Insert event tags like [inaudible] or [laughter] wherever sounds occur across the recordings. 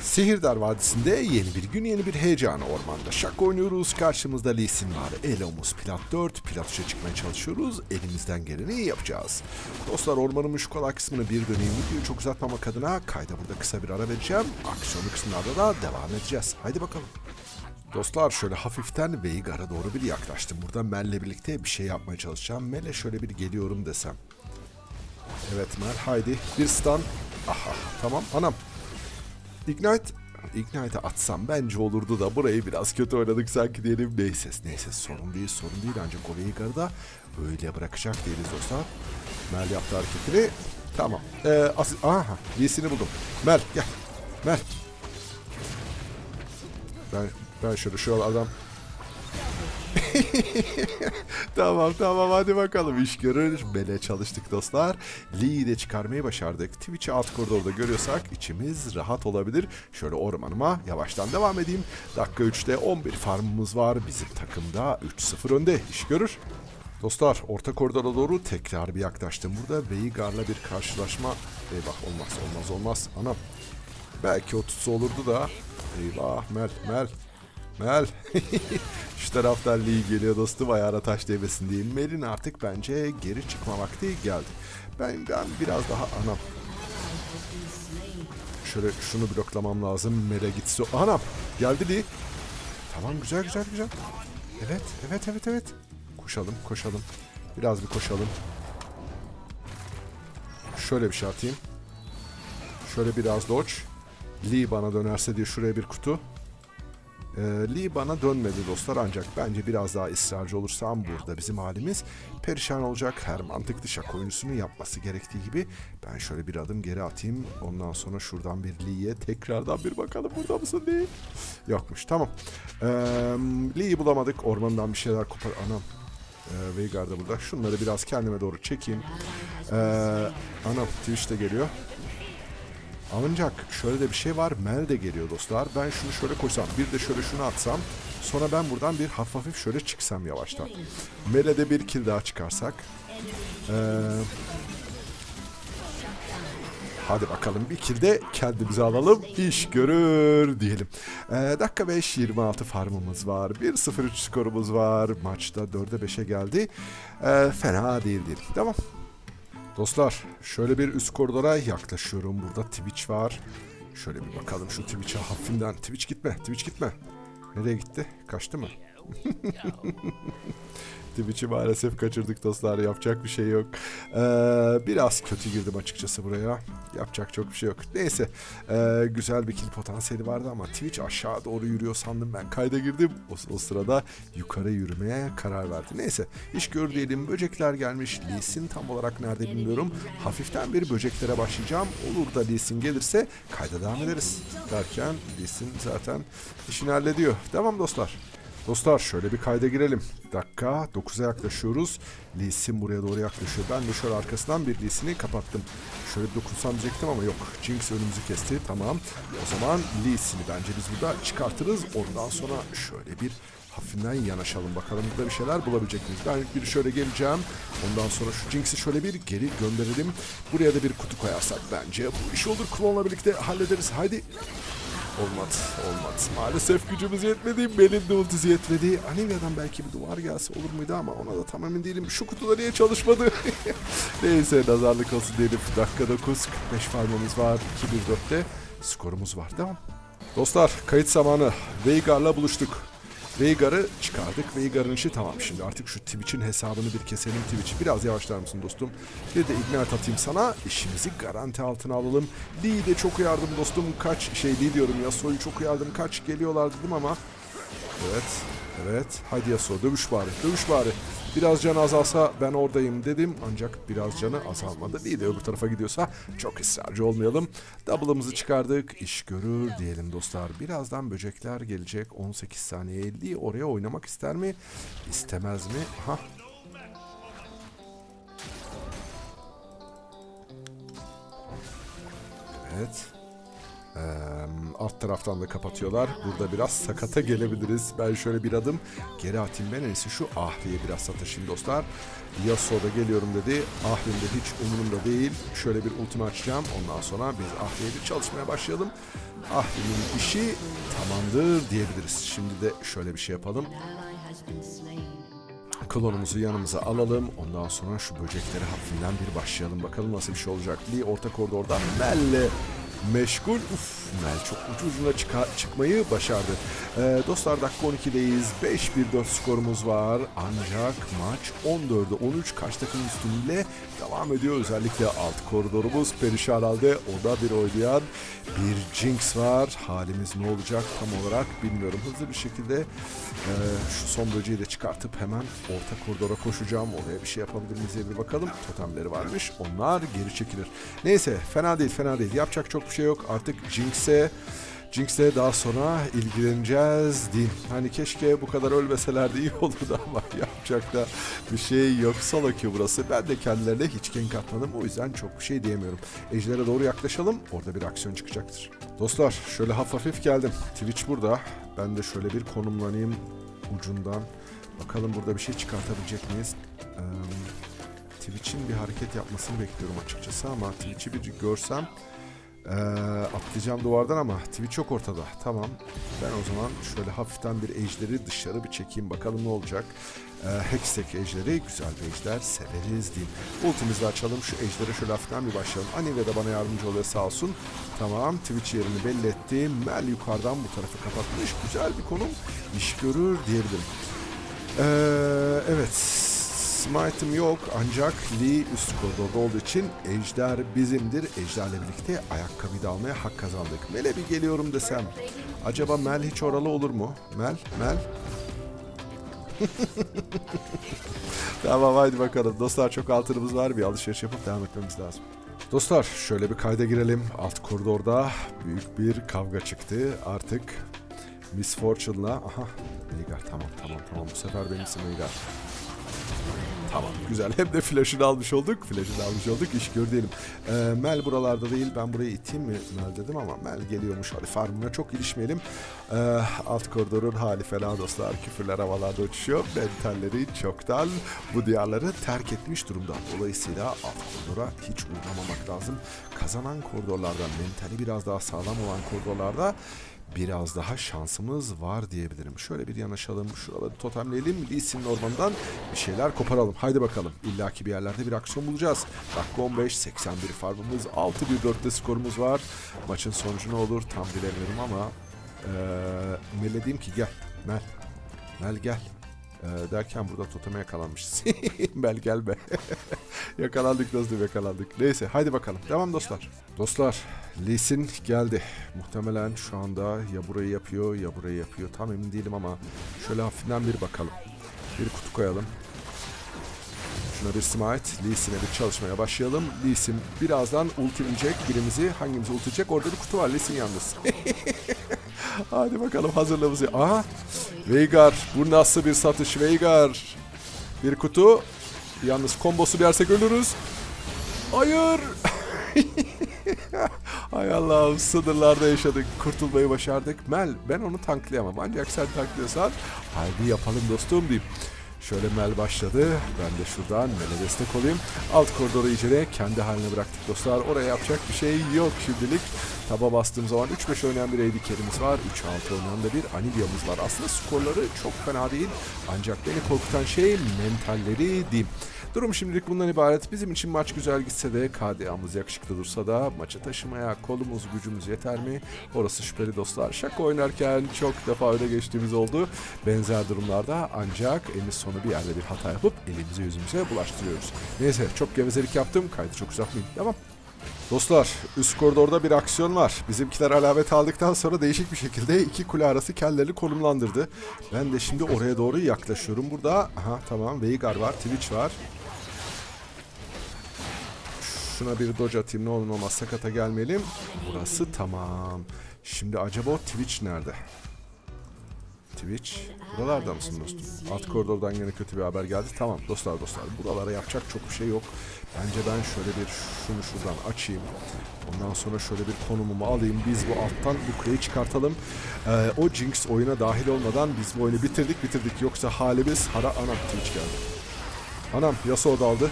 Sihirdar Vadisi'nde yeni bir gün yeni bir heyecan ormanda şak oynuyoruz. Karşımızda Lee Sin var. Elomuz plat 4. Plat 3'e çıkmaya çalışıyoruz. Elimizden geleni yapacağız. Dostlar ormanın şu kolay kısmını bir döneyim. Videoyu çok uzatmamak adına kayda burada kısa bir ara vereceğim. Aksiyonlu kısımlarda da devam edeceğiz. Haydi bakalım. Dostlar şöyle hafiften Veigar'a doğru bir yaklaştım. Burada Mel'le birlikte bir şey yapmaya çalışacağım. Mel'e şöyle bir geliyorum desem. Evet Mel haydi bir stun. Aha tamam anam. Ignite Ignite'e atsam bence olurdu da burayı biraz kötü oynadık sanki diyelim. Neyse neyse sorun değil sorun değil ancak o Veigar'ı da öyle bırakacak değiliz dostlar. Mel yaptı hareketini. Tamam. Ee, as- aha Lee'sini buldum. Mel gel. Mel. Ben, ben şöyle şu adam [laughs] tamam tamam hadi bakalım iş görür. Bele çalıştık dostlar. Lee'yi de çıkarmayı başardık. Twitch'i alt koridorda görüyorsak içimiz rahat olabilir. Şöyle ormanıma yavaştan devam edeyim. Dakika 3'te 11 farmımız var. Bizim takımda 3-0 önde. İş görür. Dostlar orta koridora doğru tekrar bir yaklaştım. Burada Veigar'la bir karşılaşma. Eyvah olmaz olmaz olmaz. Anam. Belki o olurdu da. Eyvah Mel Mel. Mel. [laughs] Şu taraftan Lee geliyor dostum ayağına taş değmesin diye. Mel'in artık bence geri çıkma vakti geldi. Ben, ben biraz daha anam. Şöyle şunu bloklamam lazım. Mel'e gitsin. Anam geldi Lee. Tamam güzel güzel güzel. Evet evet evet evet. Koşalım koşalım. Biraz bir koşalım. Şöyle bir şey atayım. Şöyle biraz dodge. Lee bana dönerse diye şuraya bir kutu. Ee, Lee bana dönmedi dostlar ancak bence biraz daha ısrarcı olursam burada bizim halimiz perişan olacak. Her mantıklı şak oyuncusunu yapması gerektiği gibi ben şöyle bir adım geri atayım. Ondan sonra şuradan bir Lee'ye tekrardan bir bakalım burada mısın Lee? Yokmuş tamam. Ee, Lee'yi bulamadık. Ormandan bir şeyler kopar... Anam. Ee, Veigar da burada. Şunları biraz kendime doğru çekeyim. Ee, anam Twitch de geliyor. Ancak şöyle de bir şey var. Mel de geliyor dostlar. Ben şunu şöyle koysam. Bir de şöyle şunu atsam. Sonra ben buradan bir hafif hafif şöyle çıksam yavaştan. Mel'e de bir kill daha çıkarsak. Ee, hadi bakalım bir kill de kendimize alalım. İş görür diyelim. Ee, dakika 5 26 farmımız var. 1-0-3 skorumuz var. Maçta 4'e 5'e geldi. Ee, fena değil değil. Tamam. Dostlar şöyle bir üst koridora yaklaşıyorum. Burada Twitch var. Şöyle bir bakalım şu Twitch'e hafifinden. Twitch gitme, Twitch gitme. Nereye gitti? Kaçtı mı? Twitch'i maalesef kaçırdık dostlar. Yapacak bir şey yok. Ee, biraz kötü girdim açıkçası buraya. Yapacak çok bir şey yok. Neyse. ee, güzel bir kill potansiyeli vardı ama Twitch aşağı doğru yürüyor sandım ben. Kayda girdim. O, o sırada yukarı yürümeye karar verdi. Neyse. iş gör diyelim. Böcekler gelmiş. Lee Sin tam olarak nerede bilmiyorum. Hafiften bir böceklere başlayacağım. Olur da Lee Sin gelirse kayda devam ederiz. Derken Lee Sin zaten işini hallediyor. Devam dostlar. Dostlar şöyle bir kayda girelim. Dakika 9'a yaklaşıyoruz. Lee Sin buraya doğru yaklaşıyor. Ben de şöyle arkasından bir Lee Sin'i kapattım. Şöyle bir dokunsam diyecektim ama yok. Jinx önümüzü kesti. Tamam. O zaman Lee Sin'i bence biz burada çıkartırız. Ondan sonra şöyle bir hafifinden yanaşalım. Bakalım burada bir şeyler bulabilecek miyiz? Ben bir şöyle geleceğim. Ondan sonra şu Jinx'i şöyle bir geri gönderelim. Buraya da bir kutu koyarsak bence bu iş olur. Klonla birlikte hallederiz. Haydi. Olmadı, olmadı. Maalesef gücümüz yetmedi, benim de ultisi yetmedi. Anivia'dan belki bir duvar gelse olur muydu ama ona da tam emin değilim. Şu kutuda niye çalışmadı? [laughs] Neyse nazarlık olsun diyelim. Dakika 9, 45 farmımız var. 2-1-4'te skorumuz var. Devam. Dostlar kayıt zamanı. Veigar'la buluştuk. Veigar'ı çıkardık. Veigar'ın işi tamam şimdi. Artık şu Twitch'in hesabını bir keselim Twitch'i. Biraz yavaşlar mısın dostum? Bir de ignite atayım sana. İşimizi garanti altına alalım. Lee de çok yardım dostum. Kaç şey Lee diyorum ya. Soyu çok yardım. Kaç geliyorlar dedim ama. Evet. Evet. Hadi Yasuo dövüş bari. Dövüş bari. Biraz canı azalsa ben oradayım dedim. Ancak biraz canı azalmadı. Lee de öbür tarafa gidiyorsa çok ısrarcı olmayalım. Double'ımızı çıkardık. İş görür diyelim dostlar. Birazdan böcekler gelecek. 18 saniye. Lee oraya oynamak ister mi? İstemez mi? Ha. Evet. Ee, alt taraftan da kapatıyorlar. Burada biraz sakata gelebiliriz. Ben şöyle bir adım geri atayım. Ben en iyisi şu Ahri'ye biraz sataşayım dostlar. Yasuo da geliyorum dedi. Ahri'nin de hiç umurumda değil. Şöyle bir ultimi açacağım. Ondan sonra biz Ahri'ye bir çalışmaya başlayalım. Ahri'nin işi tamamdır diyebiliriz. Şimdi de şöyle bir şey yapalım. Klonumuzu yanımıza alalım. Ondan sonra şu böceklere hafifinden bir başlayalım. Bakalım nasıl bir şey olacak. Lee orta koridorda Mel'le meşgul. Uf, Mel çok ucu ucuna çıka- çıkmayı başardı. Ee, dostlar dakika 12'deyiz. 5-1-4 skorumuz var. Ancak maç 14'e 13 karşı takım üstünlüğüyle devam ediyor. Özellikle alt koridorumuz perişan halde. O da bir oynayan bir Jinx var. Halimiz ne olacak tam olarak bilmiyorum. Hızlı bir şekilde e, şu son böceği de çıkartıp hemen orta koridora koşacağım. Oraya bir şey yapabilir miyiz diye bir bakalım. Totemleri varmış. Onlar geri çekilir. Neyse fena değil fena değil. Yapacak çok bir şey yok. Artık Jinx'e Jinx'le daha sonra ilgileneceğiz diyeyim. Hani keşke bu kadar ölmeselerdi iyi olurdu [laughs] ama yapacak da bir şey yok. Solo queue burası. Ben de kendilerine hiç gank atmadım. O yüzden çok bir şey diyemiyorum. Ejder'e doğru yaklaşalım. Orada bir aksiyon çıkacaktır. Dostlar şöyle hafif hafif geldim. Twitch burada. Ben de şöyle bir konumlanayım ucundan. Bakalım burada bir şey çıkartabilecek miyiz? Ee, Twitch'in bir hareket yapmasını bekliyorum açıkçası ama Twitch'i bir görsem ee, atlayacağım duvardan ama Twitch çok ortada. Tamam. Ben o zaman şöyle hafiften bir ejderi dışarı bir çekeyim. Bakalım ne olacak. Ee, Hextech ejderi güzel bir ejder. Severiz diyeyim. Ultimizi açalım. Şu ejdere şöyle hafiften bir başlayalım. Anivia de bana yardımcı oluyor sağ olsun. Tamam. Twitch yerini belli etti. Mel yukarıdan bu tarafı kapatmış. Güzel bir konum. İş görür diyebilirim. Ee, evet. Smite'ım yok ancak Lee üst koridorda olduğu için Ejder bizimdir. Ejder'le birlikte ayakkabıyı da almaya hak kazandık. Mel'e bir geliyorum desem. Acaba Mel hiç oralı olur mu? Mel, Mel. [laughs] tamam haydi bakalım. Dostlar çok altınımız var. Bir alışveriş yapıp devam etmemiz lazım. Dostlar şöyle bir kayda girelim. Alt koridorda büyük bir kavga çıktı. Artık Miss Fortune'la... Aha Veigar tamam tamam tamam bu sefer benimsin Veigar. Tamam güzel. Hem de flash'ını almış olduk. Flash'ını almış olduk. İş gör diyelim. Ee, Mel buralarda değil. Ben burayı iteyim mi Mel dedim ama Mel geliyormuş. Hadi farmına çok ilişmeyelim. Ee, alt koridorun hali fena dostlar. Küfürler havalarda uçuşuyor. Mentalleri çoktan bu diyarları terk etmiş durumda. Dolayısıyla alt koridora hiç uğramamak lazım. Kazanan koridorlardan mentali biraz daha sağlam olan koridorlarda biraz daha şansımız var diyebilirim. Şöyle bir yanaşalım, şuraları totemleyelim, Lee Sin'in ormanından bir şeyler koparalım. Haydi bakalım. İlla ki bir yerlerde bir aksiyon bulacağız. Dakika 15, 81 farmımız, 6-1-4'te skorumuz var. Maçın sonucu ne olur tam bilemiyorum ama ee, Mel'e diyeyim ki gel, Mel, Mel gel. Ee, derken burada toteme yakalanmışız. Mel [laughs] gelme. [laughs] yakalandık dostum yakalandık. Neyse haydi bakalım. Devam dostlar. Dostlar Lee Sin geldi. Muhtemelen şu anda ya burayı yapıyor ya burayı yapıyor. Tam emin değilim ama şöyle hafiften bir bakalım. Bir kutu koyalım. Şuna bir smite. Lee Sin'e bir çalışmaya başlayalım. Lee Sin birazdan ultileyecek birimizi. Hangimizi ultileyecek? Orada bir kutu var. Lee Sin yalnız. [laughs] Hadi bakalım hazırlığımızı. Aha. Veigar. Bu nasıl bir satış Veigar? Bir kutu. Yalnız kombosu yersek ölürüz. Hayır. [laughs] Hay Allah'ım sınırlarda yaşadık. Kurtulmayı başardık. Mel ben onu tanklayamam. Ancak sen tanklıyorsan haydi yapalım dostum diyeyim. Şöyle Mel başladı. Ben de şuradan Mel'e destek olayım. Alt koridoru iyice kendi haline bıraktık dostlar. Oraya yapacak bir şey yok şimdilik. Taba bastığım zaman 3-5 oynayan bir carry'miz var. 3-6 oynayan da bir Anivia'mız var. Aslında skorları çok fena değil. Ancak beni korkutan şey mentalleri diyeyim. Durum şimdilik bundan ibaret. Bizim için maç güzel gitse de KDA'mız yakışıklı dursa da maçı taşımaya kolumuz gücümüz yeter mi? Orası şüpheli dostlar. Şaka oynarken çok defa öne geçtiğimiz oldu. Benzer durumlarda ancak en sonu bir yerde bir hata yapıp elimize yüzümüze bulaştırıyoruz. Neyse çok gevezelik yaptım. Kaydı çok uzatmayayım. Devam. Dostlar üst koridorda bir aksiyon var. Bizimkiler alamet aldıktan sonra değişik bir şekilde iki kule arası kellerini konumlandırdı. Ben de şimdi oraya doğru yaklaşıyorum. Burada aha tamam Veigar var, Twitch var. Şuna bir dodge atayım ne olur olmaz sakata gelmeyelim. Burası tamam. Şimdi acaba o Twitch nerede? Twitch. Buralarda mısın dostum? Alt koridordan yine kötü bir haber geldi. Tamam dostlar dostlar. Buralara yapacak çok bir şey yok. Bence ben şöyle bir şunu şuradan açayım. Ondan sonra şöyle bir konumumu alayım. Biz bu alttan bu kuleyi çıkartalım. Ee, o Jinx oyuna dahil olmadan biz bu oyunu bitirdik bitirdik. Yoksa halimiz hara anam Twitch geldi. Anam Yasuo daldı.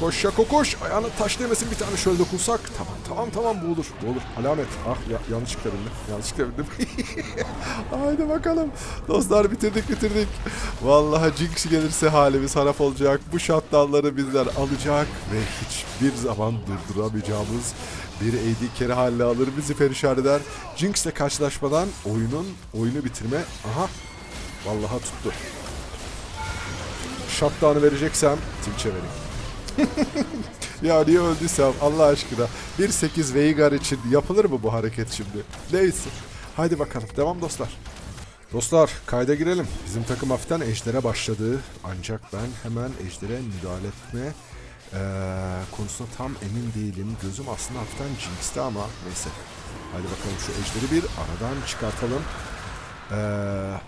Koş Şako koş. Ayağına taş değmesin bir tane şöyle dokunsak. Tamam tamam tamam bu olur. Bu olur. Alamet. Ah ya, yanlışlıkla bindim. Yanlışlıkla bindim. [laughs] Haydi bakalım. Dostlar bitirdik bitirdik. Vallahi Jinx gelirse halimiz harap olacak. Bu shutdownları bizler alacak. Ve hiçbir zaman durduramayacağımız bir AD kere haline alır. Bizi perişan eder. Jinx'le karşılaşmadan oyunun oyunu bitirme. Aha. Vallahi tuttu. Shutdown'ı vereceksem Twitch'e vereyim. Ya niye öldüysem Allah aşkına. 1.8 Veigar için yapılır mı bu hareket şimdi? Neyse. Haydi bakalım. Devam dostlar. Dostlar kayda girelim. Bizim takım hafiften ejdere başladı. Ancak ben hemen ejdere müdahale etme eee, konusunda tam emin değilim. Gözüm aslında hafiften Jinx'te ama neyse. Haydi bakalım şu ejderi bir aradan çıkartalım. Ee,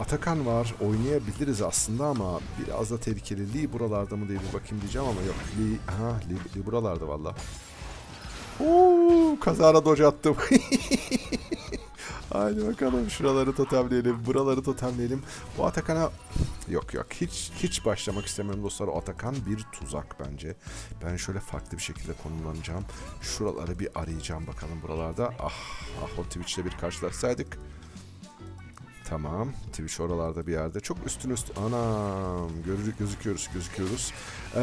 Atakan var. Oynayabiliriz aslında ama biraz da tehlikeli. Lee buralarda mı diye bir bakayım diyeceğim ama yok. Lee, aha, Lee, Lee buralarda valla. Oo, kazara dodge attım. [laughs] Haydi bakalım şuraları totemleyelim, buraları totemleyelim. Bu Atakan'a yok yok hiç hiç başlamak istemiyorum dostlar. O Atakan bir tuzak bence. Ben şöyle farklı bir şekilde konumlanacağım. Şuraları bir arayacağım bakalım buralarda. Ah, ah o Twitch'le bir karşılaşsaydık. Tamam. Twitch oralarda bir yerde. Çok üstün üst. Anam. Görü gözüküyoruz gözüküyoruz. Ee,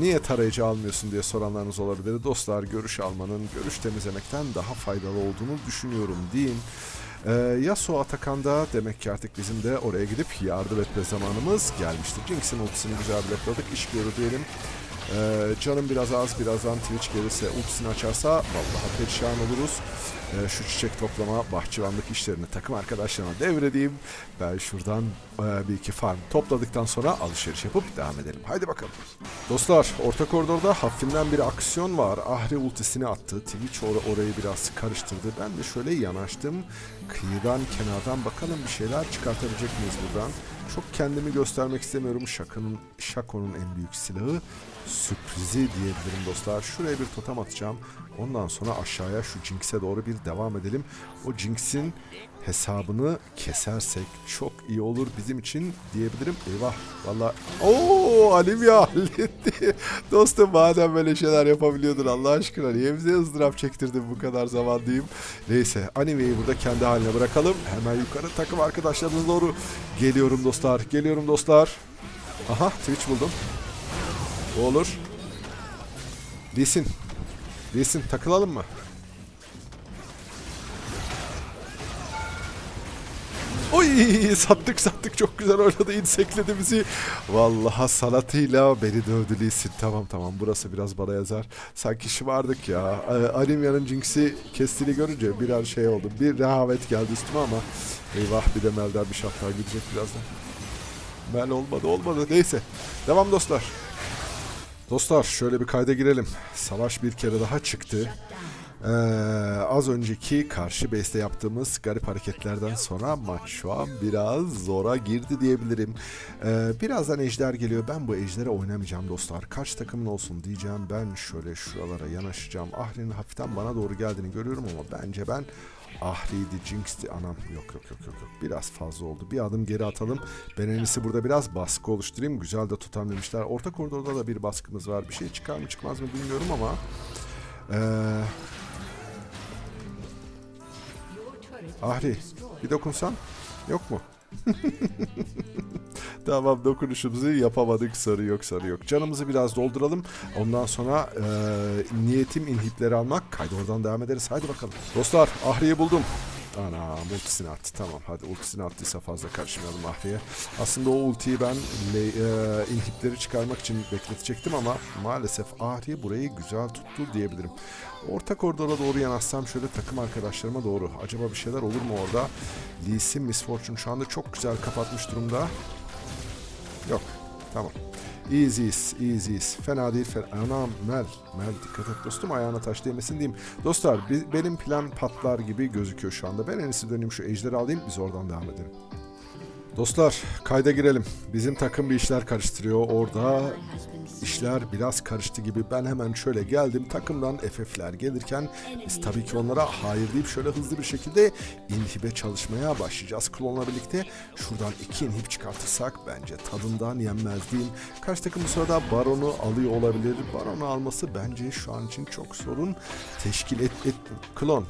niye tarayıcı almıyorsun diye soranlarınız olabilir. Dostlar görüş almanın görüş temizlemekten daha faydalı olduğunu düşünüyorum diyeyim. Ee, Yasuo Atakan'da demek ki artık bizim de oraya gidip yardım etme zamanımız gelmiştir. Jinx'in ultisini güzel blokladık. İş görür diyelim. Ee, canım biraz az birazdan Twitch gelirse ultisini açarsa vallahi perişan oluruz. Ee, şu çiçek toplama bahçıvanlık işlerini takım arkadaşlarıma devredeyim. Ben şuradan e, bir iki farm topladıktan sonra alışveriş yapıp devam edelim. Haydi bakalım. Dostlar orta koridorda hafifinden bir aksiyon var. Ahri ultisini attı. Twitch or- orayı biraz karıştırdı. Ben de şöyle yanaştım. Kıyıdan kenardan bakalım bir şeyler çıkartabilecek miyiz buradan. Çok kendimi göstermek istemiyorum. Şaka'nın, Şako'nun en büyük silahı sürprizi diyebilirim dostlar. Şuraya bir totem atacağım. Ondan sonra aşağıya şu Jinx'e doğru bir devam edelim. O Jinx'in hesabını kesersek çok iyi olur bizim için diyebilirim. Eyvah valla. Oo Alivia [laughs] halletti. Dostum madem böyle şeyler yapabiliyordun Allah aşkına niye bize ızdırap çektirdin bu kadar zaman diyeyim. Neyse Anime'yi burada kendi haline bırakalım. Hemen yukarı takım arkadaşlarımız doğru geliyorum dostlar. Geliyorum dostlar. Aha Twitch buldum. Bu olur. Lisin. Lisin takılalım mı? Oy sattık sattık çok güzel oynadı insekledi bizi. Vallahi sanatıyla beni dövdü Lisin. Tamam tamam burası biraz bana yazar. Sanki şımardık ya. Ee, Animya'nın Jinx'i kestiğini görünce bir an şey oldu. Bir rehavet geldi üstüme ama eyvah bir de Mel'den bir şaptan gidecek birazdan. Mel olmadı olmadı neyse. Devam dostlar. Dostlar şöyle bir kayda girelim. Savaş bir kere daha çıktı. Ee, az önceki karşı base'te yaptığımız garip hareketlerden sonra maç şu an biraz zora girdi diyebilirim. Ee, birazdan ejder geliyor. Ben bu ejdere oynamayacağım dostlar. Kaç takımın olsun diyeceğim. Ben şöyle şuralara yanaşacağım. Ahri'nin hafiften bana doğru geldiğini görüyorum ama bence ben Ahri'ydi, Jinx'ti. Anam yok yok yok yok. yok. Biraz fazla oldu. Bir adım geri atalım. Ben en iyisi burada biraz baskı oluşturayım. Güzel de tutan demişler. Orta koridorda da bir baskımız var. Bir şey çıkar mı çıkmaz mı bilmiyorum ama... Ee, Ahri bir dokunsan yok mu? [laughs] tamam dokunuşumuzu yapamadık sarı yok sarı yok. Canımızı biraz dolduralım. Ondan sonra e, niyetim inhipleri almak. Kaydı oradan devam ederiz. Haydi bakalım. Dostlar Ahri'yi buldum. Ana ultisini attı tamam hadi ultisini attıysa fazla karışmayalım Ahri'ye. Aslında o ultiyi ben e, inhipleri çıkarmak için bekletecektim ama maalesef Ahri burayı güzel tuttu diyebilirim. Orta koridora doğru yanaşsam şöyle takım arkadaşlarıma doğru. Acaba bir şeyler olur mu orada? Lee Sin Miss Fortune şu anda çok güzel kapatmış durumda. Yok. Tamam. Easy's, easy's. Fena değil, fena. Anam, Mel. Mel dikkat et dostum, ayağına taş değmesin diyeyim. Dostlar, benim plan patlar gibi gözüküyor şu anda. Ben en iyisi döneyim şu ejderi alayım, biz oradan devam edelim. Dostlar, kayda girelim. Bizim takım bir işler karıştırıyor. Orada işler biraz karıştı gibi. Ben hemen şöyle geldim. Takımdan FF'ler gelirken biz tabii ki onlara hayır deyip şöyle hızlı bir şekilde inhibe çalışmaya başlayacağız. Klonla birlikte şuradan iki inhib çıkartırsak bence tadından yenmez diyeyim. Karşı takım bu sırada Baron'u alıyor olabilir. Baron'u alması bence şu an için çok sorun teşkil et... et klon.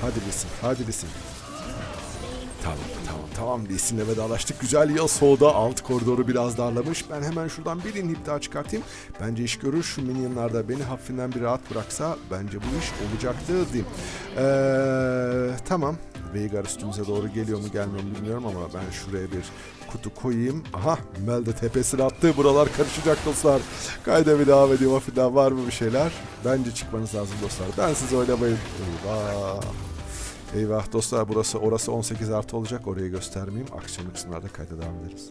Hadi bilsin, hadi bilsin. Tamam tamam tamam Lee'sinle vedalaştık. Güzel Yasuo'da alt koridoru biraz darlamış. Ben hemen şuradan bir inhib daha çıkartayım. Bence iş görür. Şu minyonlar da beni hafifinden bir rahat bıraksa bence bu iş olacaktı diyeyim. Ee, tamam. Veigar üstümüze doğru geliyor mu gelmiyor mu bilmiyorum ama ben şuraya bir kutu koyayım. Aha Mel de tepesini attı. Buralar karışacak dostlar. Kayda bir devam ediyor. Hafifinden var mı bir şeyler? Bence çıkmanız lazım dostlar. Ben siz oynamayın. Eyvah. Eyvah dostlar burası orası 18 artı olacak orayı göstermeyeyim. Aksiyon kısımlarda kayda devam ederiz.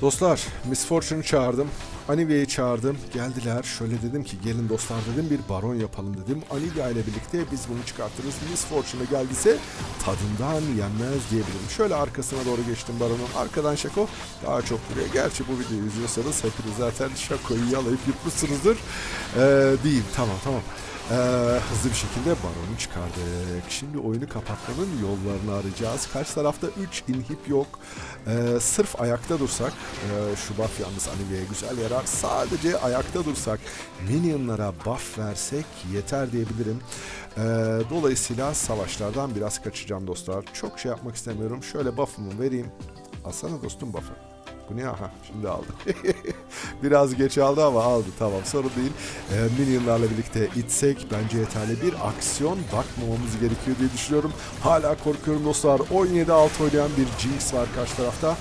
Dostlar Miss Fortune'u çağırdım. Anivia'yı çağırdım. Geldiler. Şöyle dedim ki gelin dostlar dedim bir baron yapalım dedim. Anivia ile birlikte biz bunu çıkartırız. Miss Fortune geldiyse tadından yenmez diyebilirim. Şöyle arkasına doğru geçtim baronun. Arkadan Şako daha çok buraya. Gerçi bu videoyu izliyorsanız hepiniz zaten Şako'yu yalayıp yutmuşsunuzdur. Ee, değil tamam tamam. Ee, hızlı bir şekilde baronu çıkardık. Şimdi oyunu kapatmanın yollarını arayacağız. Karşı tarafta 3 inhib yok. Ee, sırf ayakta dursak, e, şu buff yalnız Anivia'ya güzel yarar. Sadece ayakta dursak, minyonlara buff versek yeter diyebilirim. Ee, dolayısıyla savaşlardan biraz kaçacağım dostlar. Çok şey yapmak istemiyorum. Şöyle buff'ımı vereyim. Alsana dostum buff'ı. Bu aha şimdi aldı. [laughs] Biraz geç aldı ama aldı tamam sorun değil. Ee, minyonlarla birlikte itsek bence yeterli bir aksiyon bakmamamız gerekiyor diye düşünüyorum. Hala korkuyorum dostlar. 17-6 oynayan bir Jinx var karşı tarafta.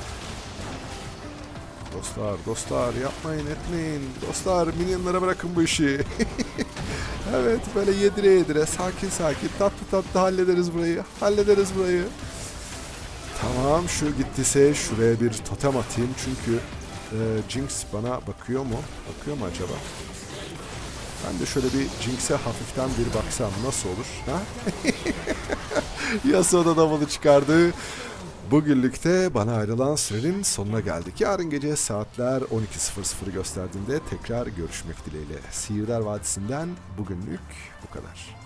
Dostlar dostlar yapmayın etmeyin. Dostlar minyonlara bırakın bu işi. [laughs] evet böyle yedire yedire sakin sakin tatlı tatlı hallederiz burayı. Hallederiz burayı. Tamam şu gittiyse şuraya bir totem atayım çünkü e, Jinx bana bakıyor mu? Bakıyor mu acaba? Ben de şöyle bir Jinx'e hafiften bir baksam nasıl olur? Ha? [laughs] Yasuo da double çıkardı. Bugünlükte bana ayrılan sürenin sonuna geldik. Yarın gece saatler 12.00 gösterdiğinde tekrar görüşmek dileğiyle. Sihirler Vadisi'nden bugünlük bu kadar.